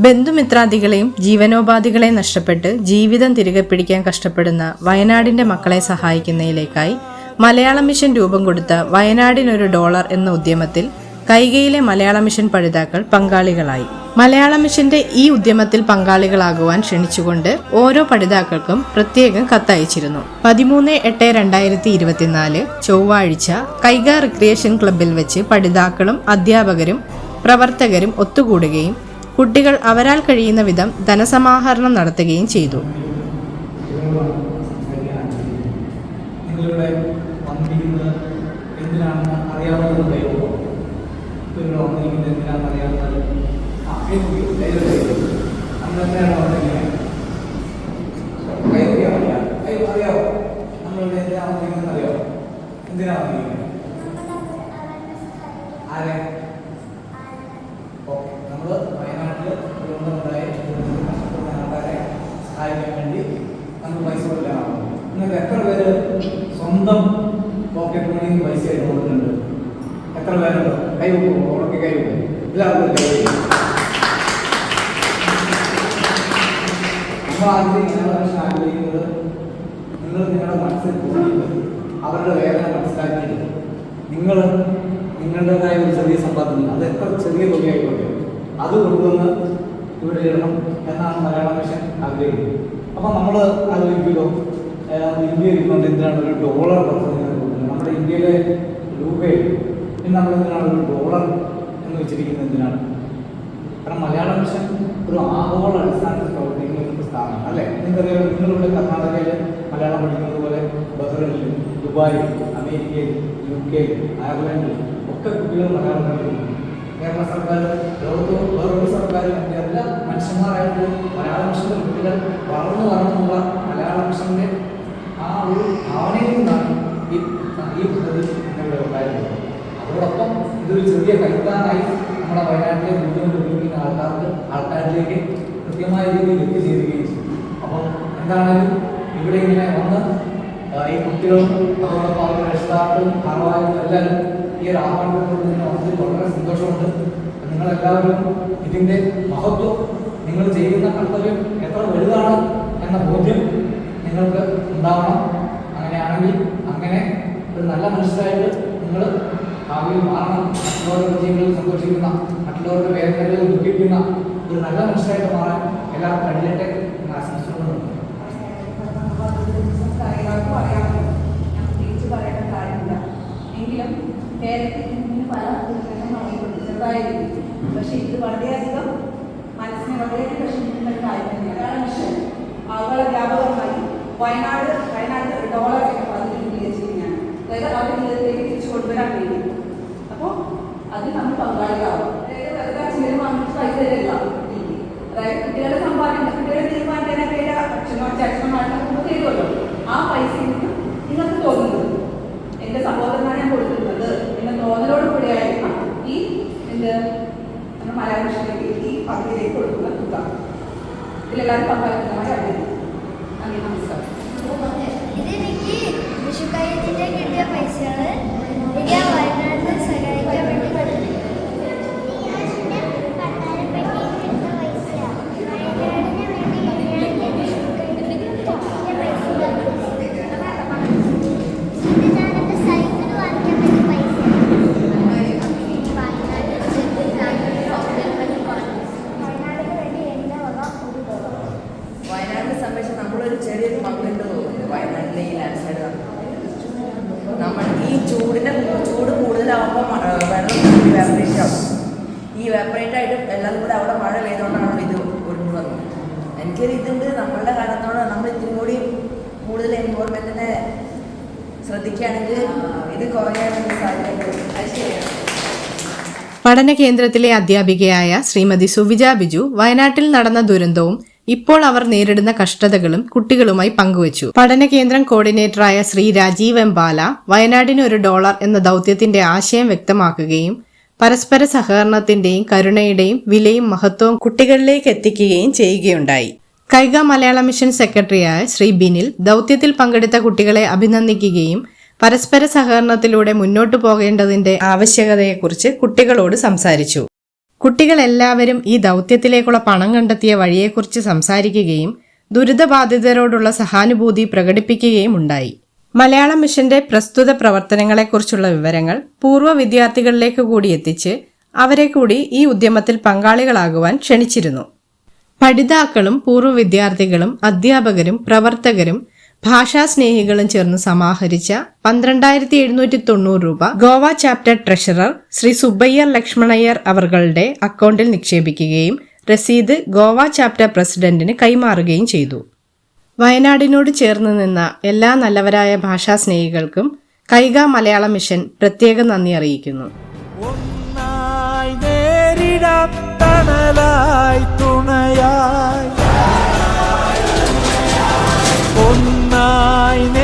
ബന്ധുമിത്രാദികളെയും ജീവനോപാധികളെയും നഷ്ടപ്പെട്ട് ജീവിതം തിരികെ പിടിക്കാൻ കഷ്ടപ്പെടുന്ന വയനാടിന്റെ മക്കളെ സഹായിക്കുന്നതിലേക്കായി മലയാള മിഷൻ രൂപം കൊടുത്ത വയനാടിനൊരു ഡോളർ എന്ന ഉദ്യമത്തിൽ കൈകയിലെ മലയാള മിഷൻ പഠിതാക്കൾ പങ്കാളികളായി. മലയാള മിഷന്റെ ഈ ഉദ്യമത്തിൽ പങ്കാളികളാകുവാൻ ക്ഷണിച്ചുകൊണ്ട് ഓരോ പഠിതാക്കൾക്കും പ്രത്യേകം കത്തയച്ചിരുന്നു. പതിമൂന്ന് എട്ട് രണ്ടായിരത്തി ഇരുപത്തിനാല് ചൊവ്വാഴ്ച കൈഗ റിക്രിയേഷൻ ക്ലബിൽ വെച്ച് പഠിതാക്കളും അധ്യാപകരും പ്രവർത്തകരും ഒത്തുകൂടുകയും കുട്ടികൾ അവരാൽ കഴിയുന്ന വിധം ധനസമാഹരണം നടത്തുകയും ചെയ്തു. എന്തിനാണ് ആരെ? ഓക്കെ അറിയാവുന്നത് ദൈവമോ ഇവിടെ വന്നിരിക്കുന്നത് എന്തിനാണെന്ന് അറിയാവുന്നത് ആ കേൾക്കുകയോ ദൈവം നമ്മൾ എന്തിനാണ് വന്നിരിക്കുന്നത് കൈ അറിയാം കൈ അറിയാവോ നമ്മളിവിടെ എന്തിനാണ് വന്നിരിക്കുന്നത് അറിയാവോ എന്തിനാണ് വന്നിരിക്കുന്നത് ആരെ ഓക്കെ നമ്മൾ വയനാട്ടിൽ ദുരന്തമുണ്ടായി ദുരന്തത്തിൽ കഷ്ടപ്പെടുന്ന ആൾക്കാരെ സഹായിക്കാൻ വേണ്ടി നമ്മൾ പൈസ കൊടുക്കാനാണ് നിങ്ങൾക്ക് എത്ര പേര് സ്വന്തം പോക്കറ്റ് നിന്ന് പൈസ കൊടുക്കുന്നുണ്ട്? എത്ര പേരുണ്ടോ? കൈ വെക്കും ഉറക്കെ കൈ വെക്കും എല്ലാവർക്കും കൈ വെക്കും. ആദ്യം ഞങ്ങളുടെ പ്രശ്നം ആഗ്രഹിക്കുന്നത് നിങ്ങൾ നിങ്ങളുടെ മനസ്സിൽ അവരുടെ വേദന മനസ്സിലാക്കിയിട്ട് നിങ്ങൾ നിങ്ങളുടേതായ ഒരു ചെറിയ സമ്പാദ്യം. അത് എത്ര ചെറിയ തുകയായിക്കോട്ടെ. അത് കൊണ്ടുവന്ന് ഇവിടെ ഇടണം എന്നാണ് മലയാള മിഷൻ ആഗ്രഹിക്കുന്നത്. അപ്പം നമ്മൾ ആലോചിക്കുമല്ലോ ഇന്ത്യ ഇരുന്നുകൊണ്ട് എന്തിനാണ്? ഒരു ഡോളർ നമ്മുടെ ഇന്ത്യയിലെ രൂപയിൽ നമ്മൾ എന്തിനാണ് ഒരു ഡോളർ എന്ന് വെച്ചിരിക്കുന്നത് എന്തിനാണ്? കാരണം മലയാള മിഷൻ ഒരു ആഗോള അടിസ്ഥാനത്തിൽ പ്രവർത്തിക്കുന്ന ഒരു സ്ഥാപനം അല്ലേ? നിങ്ങൾക്കറിയാം നിങ്ങളിവിടെ കർണാടകയിൽ മലയാളം പഠിക്കുന്നത് പോലെ ബഹ്റിനിൽ ദുബായിൽ അമേരിക്കയിൽ യു കെയിൽ അയർലൻഡിൽ ഒക്കെ കുട്ടികൾ മലയാളം പഠിക്കുന്നു. കേരള സർക്കാർ ലോകത്ത് വേറൊരു സർക്കാരും എല്ലാ മനുഷ്യന്മാരായിട്ട് മലയാള മിഷന്റെ കുട്ടികൾ വളർന്നു വളർന്നുള്ള മലയാള മിഷന്റെ ആ ഒരു ഭാവനയിൽ നിന്നാണ് ഈ ഈ പദ്ധതി നിങ്ങളുടെ ഉണ്ടായിരുന്നത്. അതോടൊപ്പം ഇതൊരു ചെറിയ കൈത്താനായി നമ്മുടെ വയനാട്ടിലെ ബുദ്ധിമുട്ട് ഉപയോഗിക്കുന്ന ആൾക്കാർക്ക് ആൾക്കാരിലേക്ക് കൃത്യമായ രീതിയിൽ എത്തിച്ചേരുകയും ചെയ്യും അപ്പം എന്താണെങ്കിലും ഇവിടെ ഇങ്ങനെ വന്ന് ഈ കുട്ടികളും അതോടൊപ്പം അവരുടെ രക്ഷിതാക്കളും ഭാരവാഹികളും എല്ലാവരും ഈ ഒരു ആഹ്വാനത്തോട് ഇങ്ങനെ വന്നതിൽ വളരെ സന്തോഷമുണ്ട്. നിങ്ങളെല്ലാവരും ഇതിന്റെ മഹത്വം നിങ്ങൾ ചെയ്യുന്ന കർത്തവ്യം എത്ര വലുതാണ് എന്ന ബോധ്യം നിങ്ങൾക്ക് ഉണ്ടാവണം. അങ്ങനെയാണെങ്കിൽ അങ്ങനെ ഒരു നല്ല മനുഷ്യരായിട്ട് നിങ്ങൾ ഭാവിയിൽ മാറണം. മറ്റുള്ളവരുടെ ജീവിതത്തിൽ സന്തോഷിക്കുന്ന മറ്റുള്ളവരുടെ വേദനകളിൽ ദുഃഖിക്കുന്ന ഒരു നല്ല മനുഷ്യരായിട്ട് മാറാൻ എല്ലാവർക്കും കഴിയട്ടെ എന്ന് ആശംസിച്ചുകൊണ്ടുണ്ട് എങ്കിലും പക്ഷേ ഇത് വളരെയധികം മനസ്സിനെ ഒരു കാര്യം തന്നെയാണ് കാരണം അവളെ വ്യാപകമായി വയനാട് വയനാട് ഡോളർ എന്ന പദ്ധതി രൂപീകരിച്ചിരിക്കുകയാണ് അതായത് അവരുടെ ജീവിതത്തിലേക്ക് തിരിച്ചു കൊണ്ടുവരാൻ വേണ്ടി. അപ്പോൾ അതിൽ നമ്മൾ പങ്കാളിയാവും അതായത് വെറുതെ അച്ഛനും വാങ്ങിച്ച് പൈസ തരില്ല. അതായത് കുട്ടികളുടെ സമ്പാദ്യം കുട്ടികളെ പേര് അച്ഛനോ ചേച്ചന്മാരുടെ മുമ്പ് ആ നിന്ന് നിങ്ങൾക്ക് തോന്നുന്നത് എന്റെ സഹോദരനാണ് ഞാൻ കൊടുക്കുന്നത് എന്ന തോന്നലോട് കൂടിയായിരിക്കണം ഈ എന്ത് നമ്മുടെ മലയാള ഭാഷയിലേക്ക് ഈ പദ്ധതിയിലേക്ക് കൊടുക്കുന്ന തുക. ഇതിലെല്ലാവരും പങ്കാളിത്തമായി അറിയുന്നു അങ്ങനെ എനിക്ക് ഇതെനിക്ക് വിഷുക്കയത്തിന്റെ കിട്ടിയ പൈസയാണ്. എനിക്ക് ആ വയനാട്ടിൽ സഹായിക്കാൻ വേണ്ടി പറ്റും വയനാടിന് വേണ്ടി എന്റെ വക ഒരു ഡോളർ വയനാടിനെ സംബന്ധിച്ച് നമ്മളൊരു ചെറിയൊരു പങ്കുണ്ട് തോന്നുന്നു വയനാട്ടിലെ ഈ ലാൻഡ് നമ്മൾ ഈ ചൂടിന്റെ ചൂട് കൂടുതലാവുമ്പോൾ വെള്ളം ഇവാപ്പറേറ്റ് ആവും. ഈ ഇവാപ്പറേറ്റ് ആയിട്ട് എല്ലാം കൂടെ അവിടെ മഴ പെയ്തുകൊണ്ടാണ് ഇത് ഒഴിഞ്ഞു വന്നത്. എനിക്കൊരു ഇതുണ്ട് നമ്മളുടെ കാലത്തോടെ നമ്മൾ ഇത്തിരി കൂടി കൂടുതൽ എൻവോൾമെന്റിനെ ശ്രദ്ധിക്കുകയാണെങ്കിൽ ഇത് കുറയാനുള്ള സാധ്യത പഠന കേന്ദ്രത്തിലെ അധ്യാപികയായ ശ്രീമതി സുവിജ ബിജു വയനാട്ടിൽ നടന്ന ദുരന്തവും ഇപ്പോൾ അവർ നേരിടുന്ന കഷ്ടതകളും കുട്ടികളുമായി പങ്കുവച്ചു. പഠന കേന്ദ്രം കോർഡിനേറ്ററായ ശ്രീ രാജീവ് എം ബാല വയനാടിന് ഒരു ഡോളർ എന്ന ദൗത്യത്തിന്റെ ആശയം വ്യക്തമാക്കുകയും പരസ്പര സഹകരണത്തിന്റെയും കരുണയുടെയും വിലയും മഹത്വവും കുട്ടികളിലേക്ക് എത്തിക്കുകയും ചെയ്യുകയുണ്ടായി. കൈക മലയാള മിഷൻ സെക്രട്ടറിയായ ശ്രീ ബിനിൽ ദൗത്യത്തിൽ പങ്കെടുത്ത കുട്ടികളെ അഭിനന്ദിക്കുകയും പരസ്പര സഹകരണത്തിലൂടെ മുന്നോട്ടു പോകേണ്ടതിന്റെ ആവശ്യകതയെക്കുറിച്ച് കുട്ടികളോട് സംസാരിച്ചു. കുട്ടികളെല്ലാവരും ഈ ദൗത്യത്തിലേക്കുള്ള പണം കണ്ടെത്തിയ വഴിയെക്കുറിച്ച് സംസാരിക്കുകയും ദുരിതബാധിതരോടുള്ള സഹാനുഭൂതി പ്രകടിപ്പിക്കുകയും ഉണ്ടായി. മലയാള മിഷന്റെ പ്രസ്തുത പ്രവർത്തനങ്ങളെക്കുറിച്ചുള്ള വിവരങ്ങൾ പൂർവ വിദ്യാർത്ഥികളിലേക്ക് കൂടി എത്തിച്ച് അവരെ കൂടി ഈ ഉദ്യമത്തിൽ പങ്കാളികളാകുവാൻ ക്ഷണിച്ചിരുന്നു. പഠിതാക്കളും പൂർവ വിദ്യാർത്ഥികളും അധ്യാപകരും പ്രവർത്തകരും ഭാഷാസ്നേഹികളും ചേർന്ന് സമാഹരിച്ച പന്ത്രണ്ടായിരത്തി എഴുന്നൂറ്റി തൊണ്ണൂറ് രൂപ ഗോവ ചാപ്റ്റർ ട്രഷറർ ശ്രീ സുബ്ബയ്യർ ലക്ഷ്മണയ്യർ അവറുകളുടെ അക്കൗണ്ടിൽ നിക്ഷേപിക്കുകയും രസീത് ഗോവ ചാപ്റ്റർ പ്രസിഡന്റിന് കൈമാറുകയും ചെയ്തു. വയനാടിനോട് ചേർന്ന് നിന്ന എല്ലാ നല്ലവരായ ഭാഷാസ്നേഹികൾക്കും കൈക മലയാള മിഷൻ പ്രത്യേക നന്ദി അറിയിക്കുന്നു. ഒന്നായി തുണയായി ഒന്നായി